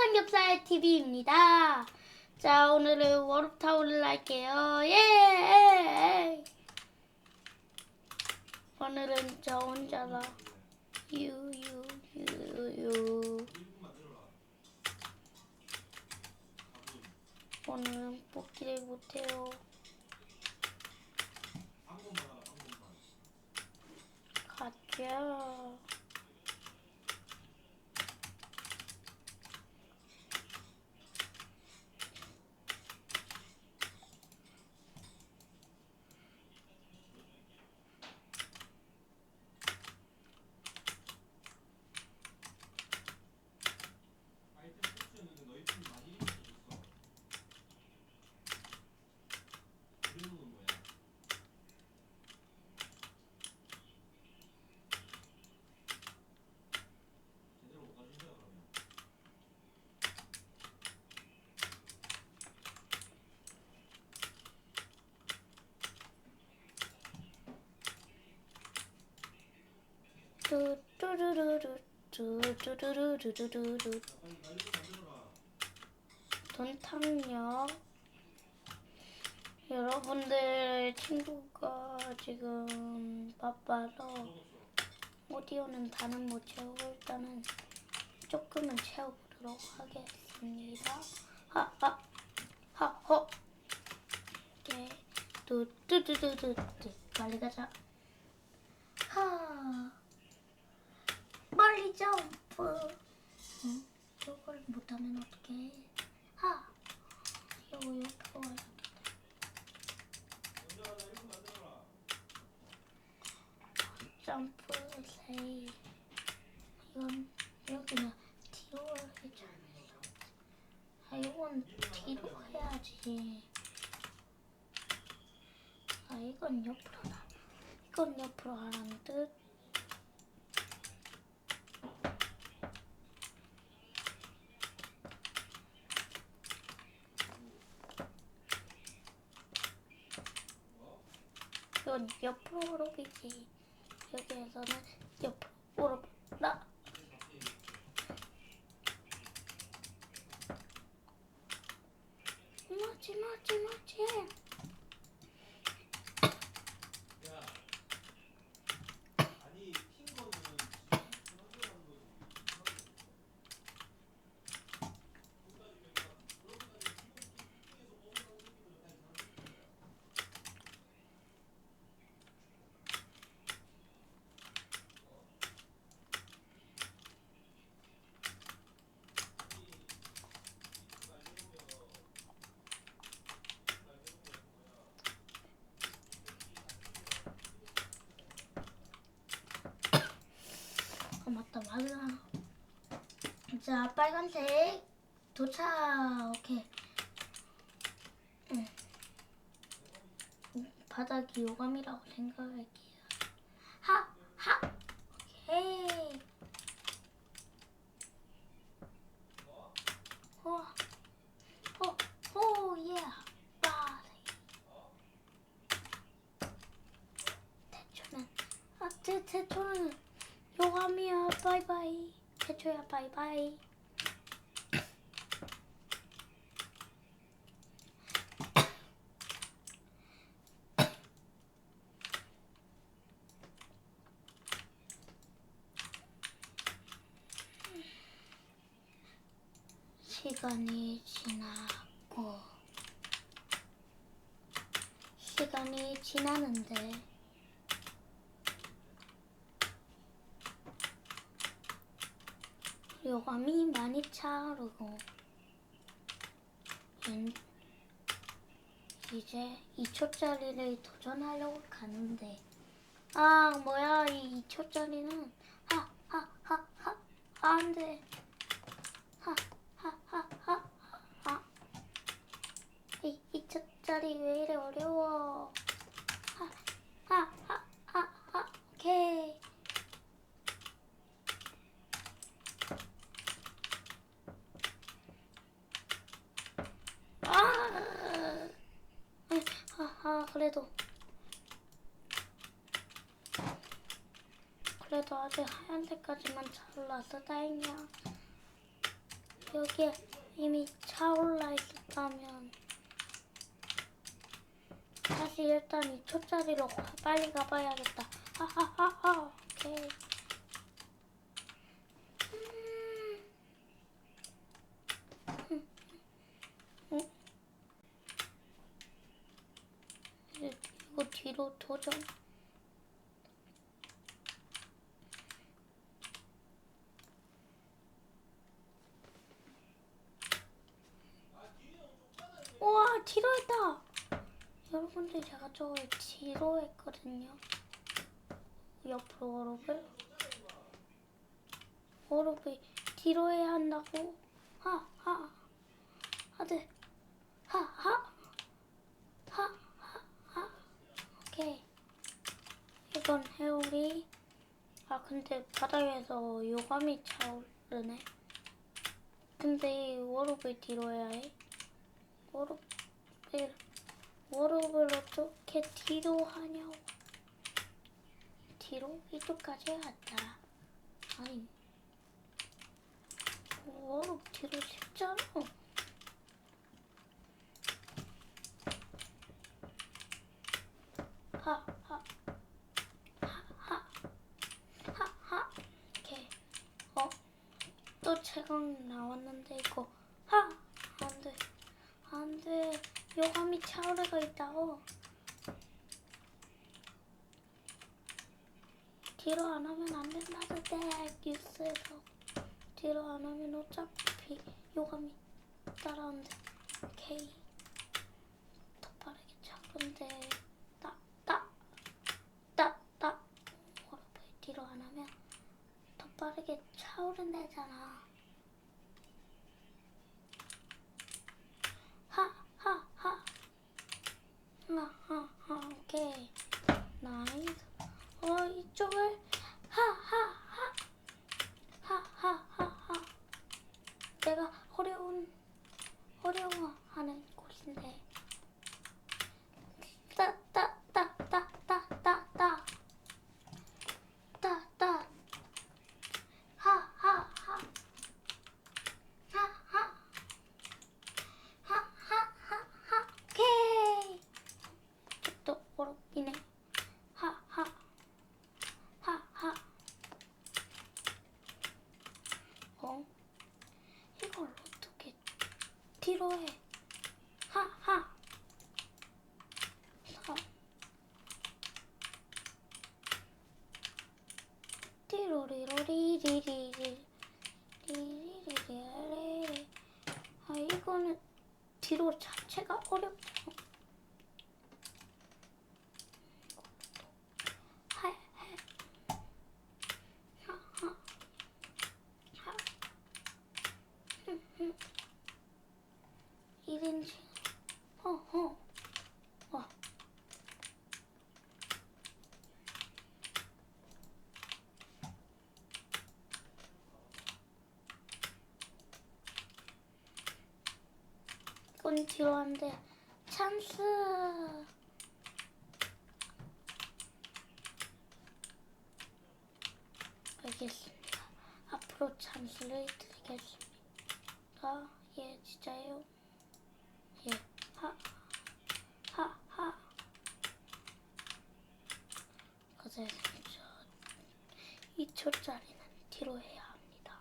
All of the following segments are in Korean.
삼겹살 TV입니다. 자, 오늘은 워룹타운을 할게요. 예! 오늘은 저 혼자라. 유, 유, 유, 유. 오늘은 뽑기를 못해요. 가자. 뚜뚜루루루 뚜뚜루루루루루 돈탕력 여러분들 친구가 지금 바빠서 오디오는 다는 못 채우고 일단은 조금은 채워보도록 하겠습니다. 하하 하호 예 뚜뚜뚜뚜뚜 빨리 가자. 하 멀리 점프. 응? 저걸 못하면 어떡해? 하. 요거 요거 와야 이건 여기는 뒤로 해줘야 아 이건 뒤로 해야지. 아 이건 옆으로 나. 이건 옆으로 하라는 뜻. 이건 옆으로 오르기지. 여기에서는 옆으로 오르라. 뭐지 뭐지 뭐지. 아니 핀 거는 아 맞아. 자 빨간색 도착. 오케이. 응. 바닥이 요감이라고 생각할게요. 하 하. 오케이. 호. 호. 호. 예. 빠세. 대초는 아, 대, 대초는 요감이야 바이바이. 태초야 바이바이. 시간이 지나고. 시간이 지나는데 요감이 많이 차오르고 인- 이제 2초짜리를 도전하려고 가는데 아 뭐야 이 2초짜리는. 하하하하 안돼. 하하하하하. 이 2초짜리 왜 이래 어려워? 하하하하 오케이 아, 하하 그래도 그래도 아직 하얀색까지만 잘라서 다행이야. 여기에 이미 차올라 있었다면 다시 일단 이 초짜리로 가- 빨리 가봐야겠다. 하하하하. 오케이. 음. 음. 이제 이거 뒤로 도전. 우와 뒤로 했다. 여러분들 제가 저걸 뒤로 했거든요. 옆으로 워룹을. 워룹을 뒤로 해야 한다고. 하하. 하드. 하하. 하하하. 오케이. 이건 해오리. 아 근데 바닥에서 요감이 차오르네. 근데 이 워룹을 뒤로 해야 해? 워룹을 워룹을 어떻게 뒤로 하냐고 뒤로 이쪽까지 갔다 아니 워룹 뒤로 쉽잖아 하하 하하 하하 이렇게 어 또 최강 나왔는데 이거 하 안돼 안돼 요감이 차오르가 있다고 뒤로 안 하면 안 된다는데 뉴스에서. 뒤로 안 하면 어차피 요감이 따라오는데 오케이 더 빠르게 차오른데 따따따따 워러블 뒤로 안 하면 더 빠르게 차오른다잖아 하하하 하하하 오케이 나이스 어 이쪽을 하하하 하하하하 내가 어려운 어려워하는 곳인데 따따따따따따따 따따 하하하 하하 하하하하 오케이 또 어렵기네 하하 하하 어? 이걸 어떻게 뒤로 해? 하하 하 띠로리로리리리리 리리리리리 아 이거는 뒤로 자체가 어렵다 하, 하. 하하 하. 흠, 흠. 1인칭 어허 와 이건 뒤로 한데 찬스. 알겠습니다. 앞으로 찬스를 드리겠습니다. 예 진짜요? 예. 하 하하. 그래서 저 2초짜리는 뒤로 해야 합니다.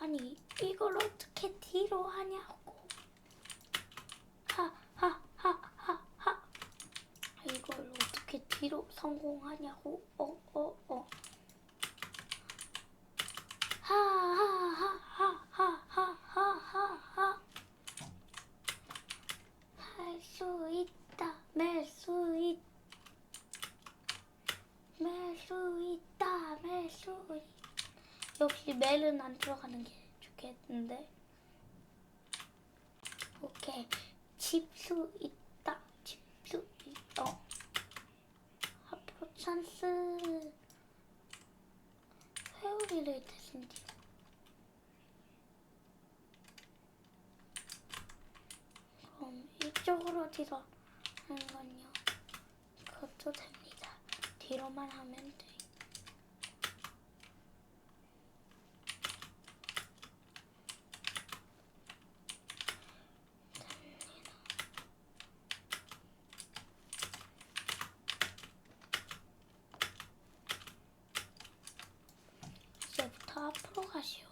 아니 이걸 어떻게 뒤로 하냐고 하하하하하 이걸 뒤로 성공하냐고 있. 맬수 있다 맬수 있. 역시 멜은 안 들어가는 게 좋겠는데. 오케이. 집 수 있다. 집 수 있어. 앞으로 찬스. 회오리를 대신 뒤로. 그럼 이쪽으로 뒤로 하는 건요. 그것도 됩니다. 뒤로만 하면 돼. 앞으로 가시오.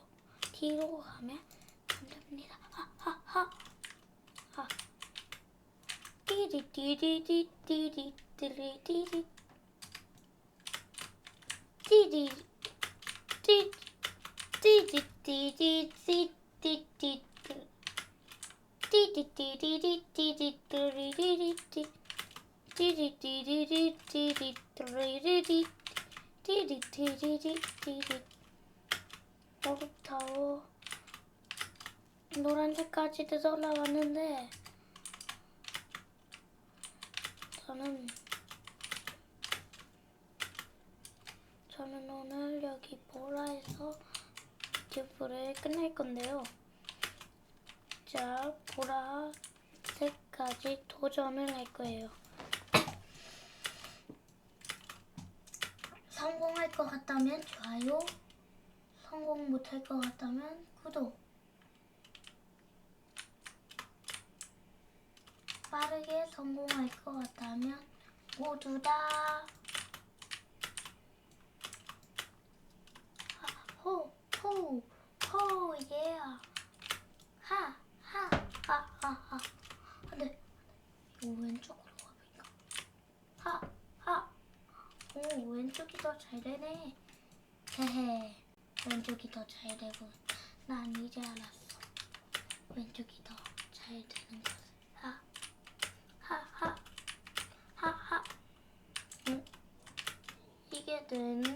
뒤로 가면 안 됩니다. 하하하. 하. 띠리 띠리 띠리 띠리 띠리 띠리 띠리 띠 띠리 띠리 띠리 띠리 띠리띠리리띠리띠리리띠 띠리띠리리띠리띠리리띠 띠리띠리리띠리 여기부터 노란색까지 뜯어 올라왔는데 저는 저는 오늘 여기 보라에서 유튜브를 끝낼 건데요. 자, 보라색까지 도전을 할 거예요. 성공할 것 같다면 좋아요. 성공 못할 것 같다면 구독. 빠르게 성공할 것 같다면 모두 다 하, 호, 호, 호, 예. 하, 하, 하, 하, 하. 안 돼. 이거 왼쪽으로 가볼까? 하, 하. 오, 왼쪽이 더 잘 되네. 헤헤. 왼쪽이 더 잘 되고. 난 이제 알았어. 왼쪽이 더 잘 되는 것을. 하, 하, 하, 하, 하. 응? 이